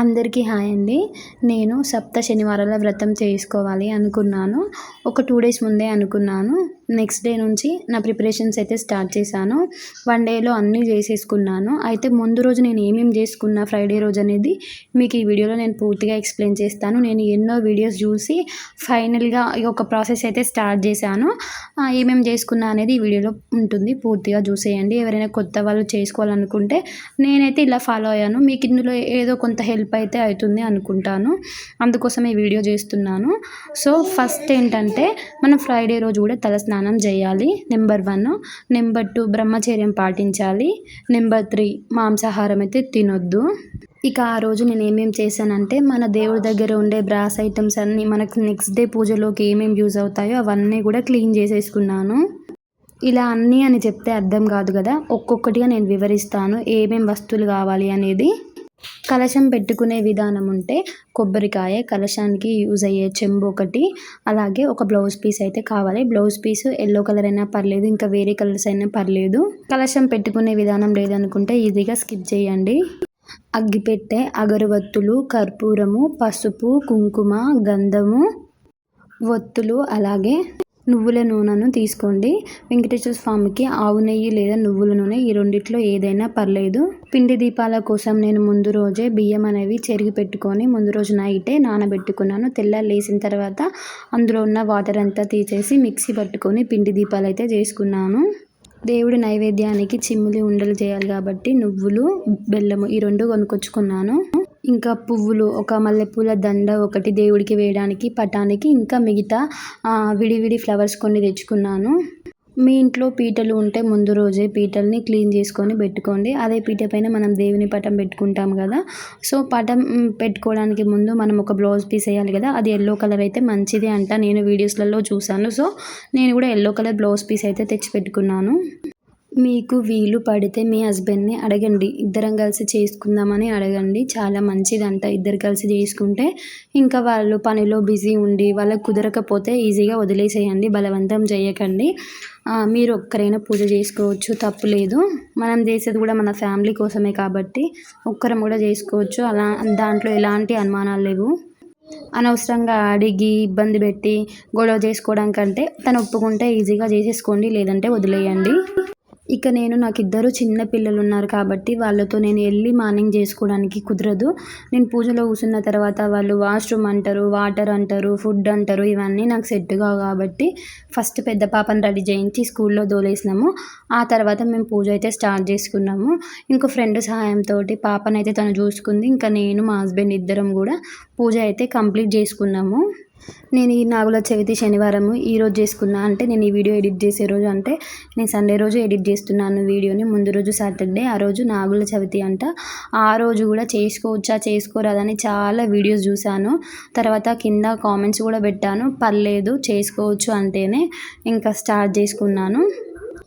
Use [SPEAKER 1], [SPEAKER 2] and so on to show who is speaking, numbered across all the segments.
[SPEAKER 1] అందరికీ హాయ్ అండి. నేను సప్త శనివారాల వ్రతం చేసుకోవాలి అనుకున్నాను. ఒక టూ డేస్ ముందే అనుకున్నాను. నెక్స్ట్ డే నుంచి నా ప్రిపరేషన్స్ అయితే స్టార్ట్ చేశాను. వన్ డేలో అన్నీ చేసేసుకున్నాను. అయితే ముందు రోజు నేను ఏమేమి చేసుకున్నా ఫ్రైడే రోజు అనేది మీకు ఈ వీడియోలో నేను పూర్తిగా ఎక్స్ప్లెయిన్ చేస్తాను. నేను ఎన్నో వీడియోస్ చూసి ఫైనల్గా ఒక ప్రాసెస్ అయితే స్టార్ట్ చేశాను. ఏమేమి చేసుకున్నా అనేది ఈ వీడియోలో ఉంటుంది. పూర్తిగా చూసేయండి. ఎవరైనా కొత్త వాళ్ళు చేసుకోవాలనుకుంటే నేనైతే ఇలా ఫాలో అయ్యాను. మీకు ఇందులో ఏదో కొంత హెల్ప్ అయితే అవుతుంది అనుకుంటాను. అందుకోసం ఈ వీడియో చేస్తున్నాను. సో ఫస్ట్ ఏంటంటే మనం ఫ్రైడే రోజు కూడా తలస్నా స్నానం చేయాలి. Number one. నెంబర్ టూ బ్రహ్మచర్యం పాటించాలి. నెంబర్ త్రీ మాంసాహారం అయితే తినొద్దు. ఇక ఆ రోజు నేను ఏమేమి చేశానంటే మన దేవుడి దగ్గర ఉండే బ్రాస్ ఐటమ్స్ అన్నీ మనకు నెక్స్ట్ డే పూజలోకి ఏమేమి యూజ్ అవుతాయో అవన్నీ కూడా క్లీన్ చేసేసుకున్నాను. ఇలా అన్నీ అని చెప్తే అర్థం కాదు కదా. ఒక్కొక్కటిగా నేను వివరిస్తాను ఏమేమి వస్తువులు కావాలి అనేది. కలశం పెట్టుకునే విధానం ఉంటే కొబ్బరికాయ కలశానికి యూజ్ అయ్యే చెంబు ఒకటి అలాగే ఒక బ్లౌజ్ పీస్ అయితే కావాలి. బ్లౌజ్ పీస్ ఎల్లో కలర్ అయినా పర్లేదు ఇంకా వేరే కలర్స్ అయినా పర్లేదు. కలశం పెట్టుకునే విధానం లేదనుకుంటే ఈజీగా స్కిప్ చేయండి. అగ్గిపెట్టె అగరవత్తులు కర్పూరము పసుపు కుంకుమ గంధము ఒత్తులు అలాగే నువ్వుల నూనెను తీసుకోండి. వెంకటేశ్వర స్వామికి ఆవు నెయ్యి లేదా నువ్వుల నూనె ఈ రెండిట్లో ఏదైనా పర్లేదు. పిండి దీపాల కోసం నేను ముందు రోజే బియ్యం అనేవి చెరిగి పెట్టుకొని ముందు రోజు నైటే నానబెట్టుకున్నాను. తెల్ల లేసిన తర్వాత అందులో ఉన్న వాటర్ అంతా తీసేసి మిక్సీ పట్టుకొని పిండి దీపాలు అయితే చేసుకున్నాను. దేవుడి నైవేద్యానికి చిమ్ములి ఉండలు చేయాలి కాబట్టి నువ్వులు బెల్లము ఈ రెండు కొనుక్కొచ్చుకున్నాను. ఇంకా పువ్వులు ఒక మల్లెపూల దండ ఒకటి దేవుడికి వేయడానికి పటానికి ఇంకా మిగతా విడివిడి ఫ్లవర్స్ కొన్ని తెచ్చుకున్నాను. మీ ఇంట్లో పీటలు ఉంటే ముందు రోజే పీటల్ని క్లీన్ చేసుకొని పెట్టుకోండి. అదే పీట పైన మనం దేవుని పటం పెట్టుకుంటాం కదా. సో పటం పెట్టుకోవడానికి ముందు మనం ఒక బ్లౌజ్ పీస్ వేయాలి కదా. అది ఎల్లో కలర్ అయితే మంచిది అంట. నేను వీడియోస్లలో చూసాను సో నేను కూడా ఎల్లో కలర్ బ్లౌజ్ పీస్ అయితే తెచ్చి పెట్టుకున్నాను. మీకు వీలు పడితే మీ హస్బెండ్ని అడగండి. ఇద్దరం కలిసి చేసుకుందామని అడగండి. చాలా మంచిదంట ఇద్దరు కలిసి చేసుకుంటే. ఇంకా వాళ్ళు పనిలో బిజీ ఉండి వాళ్ళకి కుదరకపోతే ఈజీగా వదిలేసేయండి. బలవంతం చేయకండి. మీరు ఒక్కరైనా పూజ చేసుకోవచ్చు. తప్పు లేదు. మనం చేసేది కూడా మన ఫ్యామిలీ కోసమే కాబట్టి ఒక్కరం కూడా చేసుకోవచ్చు. అలా దాంట్లో ఎలాంటి అనుమానాలు లేవు. అనవసరంగా అడిగి ఇబ్బంది పెట్టి గొడవ చేసుకోవడం కంటే తను ఒప్పుకుంటే ఈజీగా చేసేసుకోండి. లేదంటే వదిలేయండి. ఇక నేను నాకు ఇద్దరు చిన్న పిల్లలు ఉన్నారు కాబట్టి వాళ్ళతో నేను వెళ్ళి మార్నింగ్ చేసుకోవడానికి కుదరదు. నేను పూజలో కూర్చున్న తర్వాత వాళ్ళు వాష్రూమ్ అంటారు వాటర్ అంటారు ఫుడ్ అంటారు ఇవన్నీ నాకు సెట్ కావు కాబట్టి ఫస్ట్ పెద్ద పాపను రెడీ చేయించి స్కూల్లో దోలేసినాము. ఆ తర్వాత మేము పూజ అయితే స్టార్ట్ చేసుకున్నాము. ఇంకో ఫ్రెండ్ సహాయంతో పాపనైతే తను చూసుకుంది. ఇంకా నేను మా హస్బెండ్ ఇద్దరం కూడా పూజ అయితే కంప్లీట్ చేసుకున్నాము. నేను ఈ నాగుల చవితి శనివారము ఈరోజు చేసుకున్నా అంటే నేను ఈ వీడియో ఎడిట్ చేసే రోజు అంటే నేను సండే రోజు ఎడిట్ చేస్తున్నాను వీడియోని. ముందు రోజు సాటర్డే ఆ రోజు నాగుల చవితి అంట. ఆ రోజు కూడా చేసుకోవచ్చా చేసుకోరాదని చాలా వీడియోస్ చూశాను. తర్వాత కింద కామెంట్స్ కూడా పెట్టాను. పర్లేదు చేసుకోవచ్చు అంటేనే ఇంకా స్టార్ట్ చేసుకున్నాను.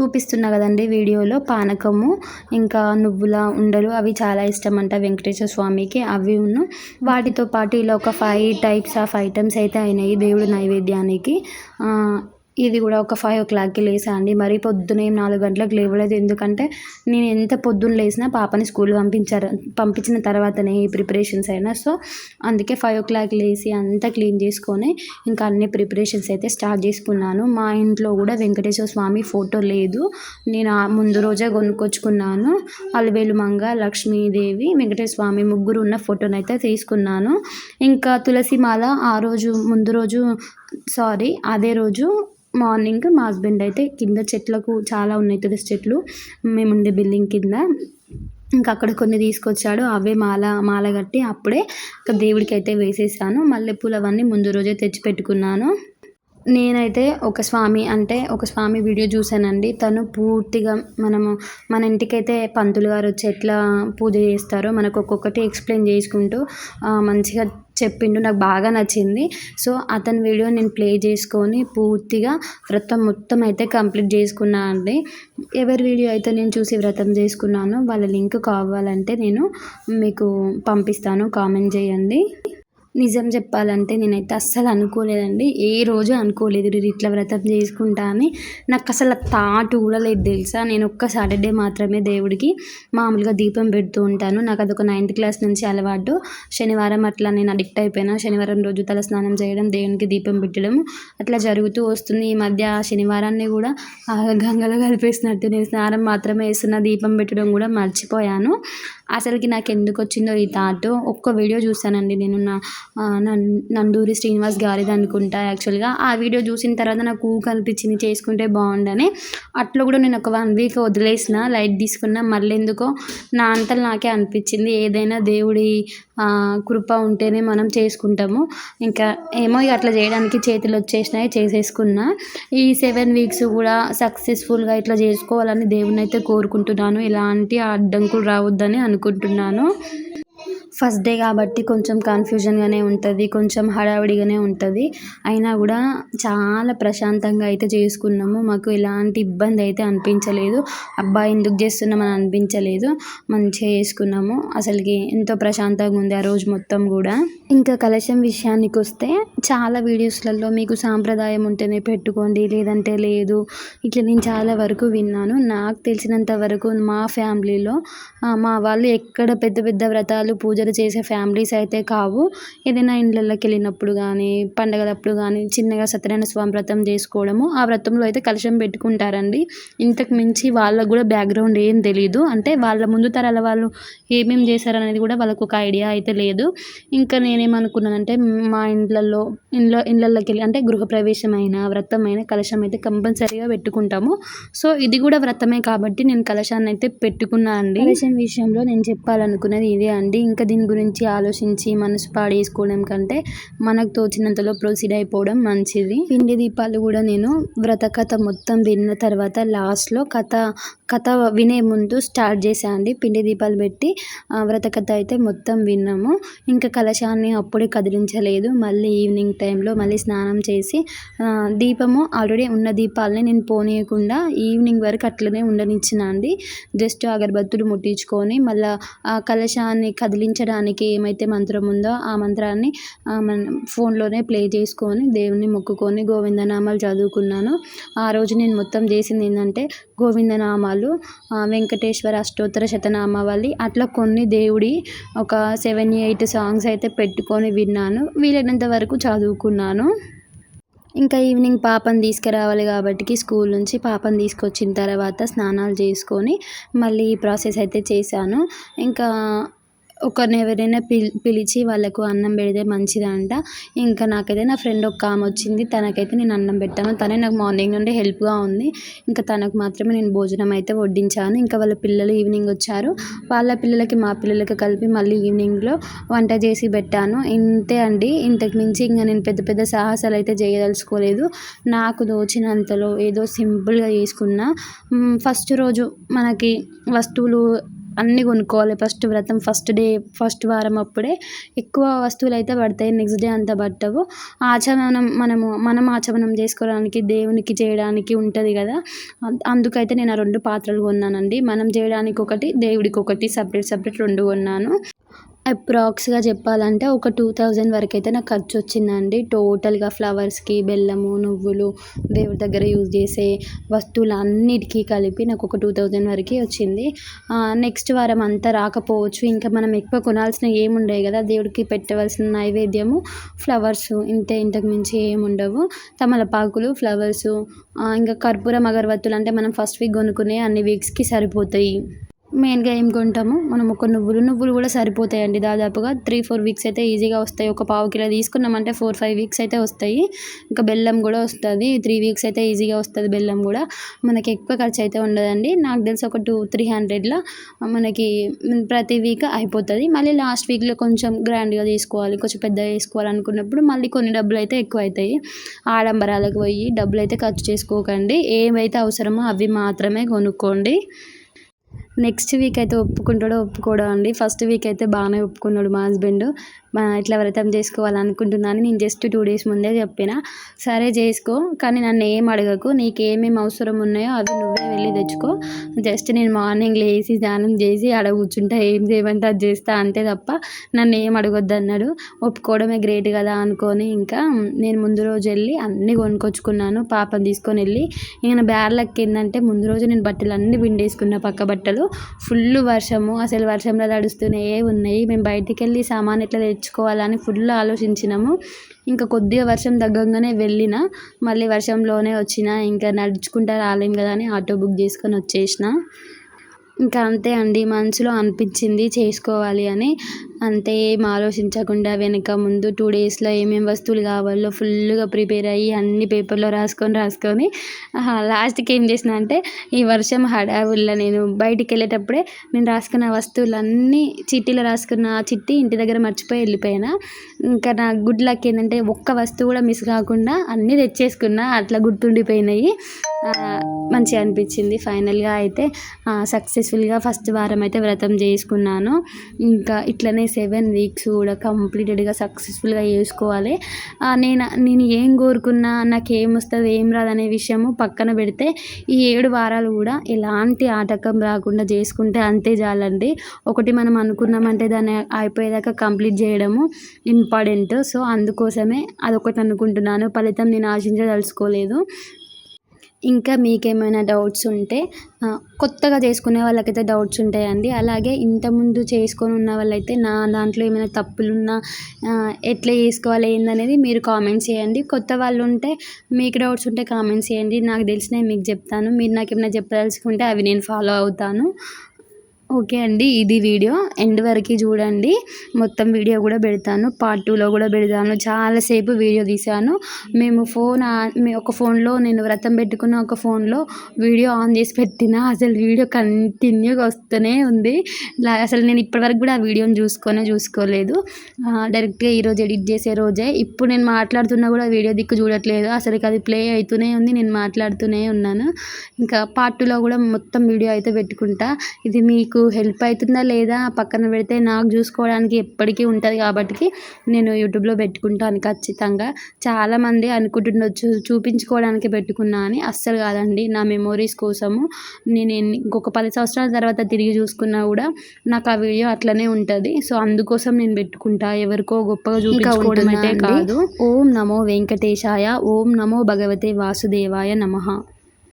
[SPEAKER 1] చూపిస్తున్నా కదండి వీడియోలో. పానకము ఇంకా నువ్వుల ఉండలు అవి చాలా ఇష్టం అంట వెంకటేశ్వర స్వామికి. అవి ఉన్న. వాటితో పాటు ఇలా ఒక ఫైవ్ టైప్స్ ఆఫ్ ఐటమ్స్ అయితే అయినాయి దేవుడు నైవేద్యానికి. ఇది కూడా ఒక ఫైవ్ ఓ క్లాక్కి లేసా అండి మరీ పొద్దున ఏం నాలుగు గంటలకు లేవలేదు. ఎందుకంటే నేను ఎంత పొద్దున్న లేసినా పాపని స్కూల్ పంపించారు పంపించిన తర్వాతనే ఈ ప్రిపరేషన్స్ అయినా. సో అందుకే ఫైవ్ ఓ క్లాక్ లేసి అంతా క్లీన్ చేసుకొని ఇంకా అన్ని ప్రిపరేషన్స్ అయితే స్టార్ట్ చేసుకున్నాను. మా ఇంట్లో కూడా వెంకటేశ్వర స్వామి ఫోటో లేదు. నేను ముందు రోజే కొనుక్కొచ్చుకున్నాను. అలవేలు మంగ లక్ష్మీదేవి వెంకటేశ్వర స్వామి ముగ్గురు ఉన్న ఫోటోనైతే తీసుకున్నాను. ఇంకా తులసి మాల ఆ రోజు ముందు రోజు సారీ అదే రోజు మార్నింగ్ మా హస్బెండ్ అయితే కింద చెట్లకు చాలా ఉన్నాయి తులసి చెట్లు మేముండే బిల్డింగ్ కింద. ఇంకా అక్కడ కొన్ని తీసుకొచ్చాడు అవే మాల మాల కట్టి అప్పుడే దేవుడికి అయితే వేసేసాను. మల్లెపూలు అవన్నీ ముందు రోజే తెచ్చి పెట్టుకున్నాను. నేనైతే ఒక స్వామి అంటే ఒక స్వామి వీడియో చూశానండి. తను పూర్తిగా మనము మన ఇంటికైతే పంతులు గారు వచ్చి ఎట్లా పూజ చేస్తారో మనకు ఒక్కొక్కటి ఎక్స్ప్లెయిన్ చేసుకుంటూ మంచిగా చెప్పిండు నాకు బాగా నచ్చింది. సో అతని వీడియో నేను ప్లే చేసుకొని పూర్తిగా వ్రతం మొత్తం అయితే కంప్లీట్ చేసుకున్నా అండి. ఎవరి వీడియో అయితే నేను చూసి వ్రతం చేసుకున్నానో వాళ్ళ లింక్ కావాలంటే నేను మీకు పంపిస్తాను కామెంట్ చేయండి. నిజం చెప్పాలంటే నేనైతే అస్సలు అనుకోలేదండి. ఏ రోజు అనుకోలేదు నేను ఇట్లా వ్రతం చేసుకుంటా అని. నాకు అసలు థాట్ కూడా లేదు తెలుసా? నేను ఒక్క సాటర్డే మాత్రమే దేవుడికి మామూలుగా దీపం పెడుతూ ఉంటాను. నాకు అదొక నైన్త్ క్లాస్ నుంచి అలవాటు. శనివారం అట్లా నేను అడిక్ట్ అయిపోయినా శనివారం రోజు తల స్నానం చేయడం దేవునికి దీపం పెట్టడం అట్లా జరుగుతూ వస్తుంది. ఈ మధ్య శనివారాన్ని కూడా గంగలో కలిపేసినట్టు నేను స్నానం మాత్రమే వేస్తున్న దీపం పెట్టడం కూడా మర్చిపోయాను. అసలుకి నాకు ఎందుకు వచ్చిందో ఈ థాట్? ఒక్క వీడియో చూసానండి నేను నా నందూరి శ్రీనివాస్ గారిది అనుకుంటా యాక్చువల్గా. ఆ వీడియో చూసిన తర్వాత నాకు ఊక అనిపించింది చేసుకుంటే బాగుండని. అట్లా కూడా నేను ఒక వన్ వీక్ వదిలేసిన లైట్ తీసుకున్న మళ్ళీ ఎందుకో నా అంతలు నాకే అనిపించింది. ఏదైనా దేవుడి కృప ఉంటేనే మనం చేసుకుంటాము. ఇంకా ఏమో ఇక అట్లా చేయడానికి చేతులు వచ్చేసినాయి చేసేసుకున్నా. ఈ సెవెన్ వీక్స్ కూడా సక్సెస్ఫుల్గా ఇట్లా చేసుకోవాలని దేవుని అయితే కోరుకుంటున్నాను. ఎలాంటి అడ్డంకులు రావద్దని అనుకుంటున్నాను. ఫస్ట్ డే కాబట్టి కొంచెం కన్ఫ్యూజన్గానే ఉంటుంది కొంచెం హడావిడిగానే ఉంటుంది. అయినా కూడా చాలా ప్రశాంతంగా అయితే చేసుకున్నాము. మాకు ఎలాంటి ఇబ్బంది అయితే అనిపించలేదు. అబ్బా ఎందుకు చేస్తున్నామని అనిపించలేదు. మంచిగా చేసుకున్నాము. అసలుకి ఎంతో ప్రశాంతంగా ఉంది ఆ రోజు మొత్తం కూడా. ఇంకా కలశం విషయానికి వస్తే చాలా వీడియోస్లలో మీకు సాంప్రదాయం ఉంటేనే పెట్టుకోండి లేదంటే లేదు. ఇట్లా నేను చాలా వరకు విన్నాను. నాకు తెలిసినంత వరకు మా ఫ్యామిలీలో మా వాళ్ళు ఎక్కడ పెద్ద పెద్ద వ్రతాలు పూజ దగ్గర చేసే ఫ్యామిలీస్ అయితే కావు. ఏదైనా ఇండ్లలోకి వెళ్ళినప్పుడు కానీ పండగలప్పుడు కానీ చిన్నగా సత్యనారాయణ స్వామి వ్రతం చేసుకోవడము ఆ వ్రతంలో అయితే కలశం పెట్టుకుంటారండి. ఇంతకు మించి వాళ్ళకు కూడా బ్యాక్గ్రౌండ్ ఏం తెలియదు అంటే వాళ్ళ ముందు తరాల వాళ్ళు ఏమేమి చేశారనేది కూడా వాళ్ళకు ఒక ఐడియా అయితే లేదు. ఇంకా నేనేమనుకున్నానంటే మా ఇండ్లలో ఇండ్ల ఇండ్లలోకి వెళ్ళి అంటే గృహప్రవేశం అయినా వ్రతం అయినా కలశం అయితే కంపల్సరీగా పెట్టుకుంటాము. సో ఇది కూడా వ్రతమే కాబట్టి నేను కలశాన్ని అయితే పెట్టుకున్నాను అండి. కలశం విషయంలో నేను చెప్పాలనుకున్నది ఇదే అండి. ఇంకా దీని గురించి ఆలోచించి మనసు పాడేసుకోవడం కంటే మనకు తోచినంతలో ప్రొసీడ్ అయిపోవడం మంచిది. పిండి దీపాలు కూడా నేను వ్రత కథ మొత్తం విన్న తర్వాత లాస్ట్లో కథ కథ వినే ముందు స్టార్ట్ చేశాను అండి. పిండి దీపాలు పెట్టి వ్రత కథ అయితే మొత్తం విన్నాము. ఇంకా కలశాన్ని అప్పుడే కదిలించలేదు. మళ్ళీ ఈవినింగ్ టైంలో మళ్ళీ స్నానం చేసి దీపము ఆల్రెడీ ఉన్న దీపాలని నేను పోనీయకుండా ఈవినింగ్ వరకు అట్లనే ఉండనిచ్చిన అండి. జస్ట్ అగరబత్తులు ముట్టించుకొని మళ్ళీ ఆ కలశాన్ని కదిలించడానికి ఏమైతే మంత్రం ఉందో ఆ మంత్రాన్ని మన ఫోన్లోనే ప్లే చేసుకొని దేవుని మొక్కుకొని గోవిందనామాలు చదువుకున్నాను. ఆ రోజు నేను మొత్తం చేసింది ఏంటంటే గోవిందనామాలు వెంకటేశ్వర అష్టోత్తర శతనామావళి అట్లా కొన్ని దేవుడి ఒక సెవెన్ ఎయిట్ సాంగ్స్ అయితే పెట్టుకొని విన్నాను. వీలైనంత వరకు చదువుకున్నాను. ఇంకా ఈవినింగ్ పాపని తీసుకురావాలి కాబట్టి స్కూల్ నుంచి పాపని తీసుకొచ్చిన తర్వాత స్నానాలు చేసుకొని మళ్ళీ ఈ ప్రాసెస్ అయితే చేశాను. ఇంకా ఒకరిని ఎవరైనా పిలి పిలిచి వాళ్ళకు అన్నం పెడితే మంచిదంట. ఇంకా నాకైతే నా ఫ్రెండ్ ఒక ఆమె వచ్చింది. తనకైతే నేను అన్నం పెట్టాను. తనే నాకు మార్నింగ్ నుండి హెల్ప్గా ఉంది. ఇంకా తనకు మాత్రమే నేను భోజనం అయితే వడ్డించాను. ఇంకా వాళ్ళ పిల్లలు ఈవినింగ్ వచ్చారు. వాళ్ళ పిల్లలకి మా పిల్లలకి కలిపి మళ్ళీ ఈవినింగ్లో వంట చేసి పెట్టాను. ఇంతే అండి. ఇంతకు మించి ఇంకా నేను పెద్ద పెద్ద సాహసాలు అయితే చేయదలుచుకోలేదు. నాకు దోచినంతలో ఏదో సింపుల్గా చేసుకున్నా. ఫస్ట్ రోజు మనకి వస్తువులు అన్నీ కొనుక్కోవాలి. ఫస్ట్ వ్రతం ఫస్ట్ డే ఫస్ట్ వారం అప్పుడే ఎక్కువ వస్తువులు అయితే పడతాయి. నెక్స్ట్ డే అంత పట్టవు. ఆచమనం మనము మనం ఆచమనం చేసుకోవడానికి దేవునికి చేయడానికి ఉంటుంది కదా. అందుకైతే నేను ఆ రెండు పాత్రలు కొన్నానండి. మనం చేయడానికి ఒకటి దేవుడికి ఒకటి సపరేట్ సపరేట్ రెండు కొన్నాను. అప్రాక్స్గా చెప్పాలంటే ఒక టూ థౌజండ్ వరకు అయితే నాకు ఖర్చు వచ్చిందండి. టోటల్గా ఫ్లవర్స్కి బెల్లము నువ్వులు దేవుడి దగ్గర యూజ్ చేసే వస్తువులు అన్నిటికీ కలిపి నాకు ఒక టూ థౌజండ్ వరకు వచ్చింది. నెక్స్ట్ వారం అంతా రాకపోవచ్చు. ఇంకా మనం ఎక్కువ కొనాల్సిన ఏముండవు కదా దేవుడికి పెట్టవలసిన నైవేద్యము ఫ్లవర్స్ ఇంతే ఇంతకు మించి ఏముండవు. తమలపాకులు ఫ్లవర్స్ ఇంకా కర్పూరం అగరబత్తులు అంటే మనం ఫస్ట్ వీక్ కొనుక్కునే అన్ని వీక్స్కి సరిపోతాయి. మెయిన్గా ఏం కొంటాము? మనం ఒక నువ్వులు నువ్వులు కూడా సరిపోతాయండి. దాదాపుగా త్రీ ఫోర్ వీక్స్ అయితే ఈజీగా వస్తాయి. ఒక పావు కిలో తీసుకున్నామంటే ఫోర్ ఫైవ్ వీక్స్ అయితే వస్తాయి. ఇంకా బెల్లం కూడా వస్తుంది. త్రీ వీక్స్ అయితే ఈజీగా వస్తుంది బెల్లం కూడా. మనకి ఎక్కువ ఖర్చు అయితే ఉండదండి. నాకు తెలిసి ఒక టూ త్రీ హండ్రెడ్లో మనకి ప్రతి వీక్ అయిపోతుంది. మళ్ళీ లాస్ట్ వీక్లో కొంచెం గ్రాండ్గా తీసుకోవాలి. కొంచెం పెద్దగా తీసుకోవాలనుకున్నప్పుడు మళ్ళీ కొన్ని డబ్బులు అయితే ఎక్కువ అవుతాయి ఆడంబరాలకు పోయి డబ్బులు అయితే ఖర్చు చేసుకోకండి. ఏమైతే అవసరమో అవి మాత్రమే కొనుక్కోండి. నెక్స్ట్ వీక్ అయితే ఒప్పుకుంటాడో ఒప్పుకోడో అండి. ఫస్ట్ వీక్ అయితే బాగానే ఒప్పుకున్నాడు మా హస్బెండ్ ఇట్లా వ్రతం చేసుకోవాలనుకుంటున్నాను నేను జస్ట్ టూ డేస్ ముందే చెప్పిన. సరే చేసుకో కానీ నన్ను ఏం అడగకు నీకు ఏమేమి అవసరం ఉన్నాయో అవి నువ్వే వెళ్ళి తెచ్చుకో. జస్ట్ నేను మార్నింగ్ లేచి స్నానం చేసి ఆడ కూర్చుంటా ఏం చేయమంటే అది చేస్తా అంతే తప్ప నన్ను ఏం అడగొద్దు అన్నాడు. ఒప్పుకోవడమే గ్రేట్ కదా అనుకొని ఇంకా నేను ముందు రోజు వెళ్ళి అన్నీ కొనుక్కొచ్చుకున్నాను పాపం తీసుకొని వెళ్ళి. ఇంక నా బ్యాడ్ ఏంటంటే ముందు రోజు నేను బట్టలు అన్నీ పిండేసుకున్న పక్క బట్టలు. ఫుల్ వర్షము అసలు వర్షంలో తడుస్తూనే ఉన్నాయి. మేము బయటికి వెళ్ళి సామాన్ ఎట్లా తెచ్చుకోవాలని ఫుల్ ఆలోచించినాము. ఇంకా కొద్దిగా వర్షం తగ్గంగానే వెళ్ళిన మళ్ళీ వర్షంలోనే వచ్చిన ఇంకా నడుచుకుంటా రాలేం కదా అని ఆటో బుక్ చేసుకొని వచ్చేసిన. ఇంకా అంతే అండి మనసులో అనిపించింది చేసుకోవాలి అని. అంతే ఏం ఆలోచించకుండా వెనక ముందు టూ డేస్లో ఏమేమి వస్తువులు కావాలో ఫుల్గా ప్రిపేర్ అయ్యి అన్ని పేపర్లో రాసుకొని రాసుకొని లాస్ట్కి ఏం చేసిన అంటే ఈ వర్షం హడావుల్లో నేను బయటికి వెళ్ళేటప్పుడే నేను రాసుకున్న వస్తువులన్నీ చిట్టీలో రాసుకున్న ఆ చిట్టి ఇంటి దగ్గర మర్చిపోయి వెళ్ళిపోయినా. ఇంకా నా గుడ్ లక్ ఏంటంటే ఒక్క వస్తువు కూడా మిస్ కాకుండా అన్నీ తెచ్చేసుకున్నా అట్లా గుర్తుండిపోయినాయి. మంచిగా అనిపించింది. ఫైనల్గా అయితే సక్సెస్ఫుల్గా ఫస్ట్ వారం అయితే వ్రతం చేసుకున్నాను. ఇంకా ఇట్లనే సెవెన్ వీక్స్ కూడా కంప్లీటెడ్గా సక్సెస్ఫుల్గా చేసుకోవాలి. నేను నేను ఏం కోరుకున్నా నాకు ఏం వస్తుంది ఏం రాదనే విషయము పక్కన పెడితే ఈ ఏడు వారాలు కూడా ఎలాంటి ఆటకం రాకుండా చేసుకుంటే అంతే చాలండి. ఒకటి మనం అనుకున్నామంటే దాన్ని అయిపోయేదాకా కంప్లీట్ చేయడము ఇంపార్టెంట్ సో అందుకోసమే అదొకటి అనుకుంటున్నాను. ఫలితం నేను ఆశించదలుచుకోలేదు. ఇంకా మీకేమైనా డౌట్స్ ఉంటే కొత్తగా చేసుకునే వాళ్ళకైతే డౌట్స్ ఉంటాయండి. అలాగే ఇంతకుముందు చేసుకొని ఉన్న వాళ్ళైతే నా దాంట్లో ఏమైనా తప్పులున్నా ఎట్లా చేసుకోవాలి ఏందనేది మీరు కామెంట్స్ చేయండి. కొత్త వాళ్ళు ఉంటే మీకు డౌట్స్ ఉంటే కామెంట్స్ చేయండి. నాకు తెలిసినవి మీకు చెప్తాను. మీరు నాకు ఏమైనా చెప్పదలుచుకుంటే అవి నేను ఫాలో అవుతాను. ఓకే అండి ఇది వీడియో. ఎండ్ వరకు చూడండి. మొత్తం వీడియో కూడా పెడతాను. పార్ట్ టూలో కూడా పెడతాను. చాలాసేపు వీడియో తీశాను. మేము ఫోన్ ఒక ఫోన్లో నేను వ్రతం పెట్టుకున్న ఒక ఫోన్లో వీడియో ఆన్ చేసి పెట్టిన అసలు వీడియో కంటిన్యూగా వస్తూనే ఉంది. అసలు నేను ఇప్పటివరకు కూడా ఆ వీడియోని చూసుకొనే చూసుకోలేదు. డైరెక్ట్గా ఈరోజు ఎడిట్ చేసే రోజే. ఇప్పుడు నేను మాట్లాడుతున్నా కూడా వీడియో దిక్కు చూడట్లేదు. అసలు అది ప్లే అవుతూనే ఉంది. నేను మాట్లాడుతూనే ఉన్నాను. ఇంకా పార్ట్ టూలో కూడా మొత్తం వీడియో అయితే పెట్టుకుంటా. ఇది మీకు హెల్ప్ అవుతుందా లేదా పక్కన పెడితే నాకు చూసుకోవడానికి ఎప్పటికీ ఉంటుంది కాబట్టి నేను యూట్యూబ్లో పెట్టుకుంటాను ఖచ్చితంగా. చాలామంది అనుకుంటుండొచ్చు చూపించుకోవడానికి పెట్టుకున్నా అని. అస్సలు కాదండి. నా మెమోరీస్ కోసము నేను ఇంకొక పది సంవత్సరాల తర్వాత తిరిగి చూసుకున్నా కూడా నాకు ఆ వీడియో అట్లనే ఉంటుంది. సో అందుకోసం నేను పెట్టుకుంటా. ఎవరికో గొప్పగా చూపించుకోవడం అయితే కాదు. ఓం నమో వెంకటేశాయ ఓం నమో భగవతే వాసుదేవాయ నమ.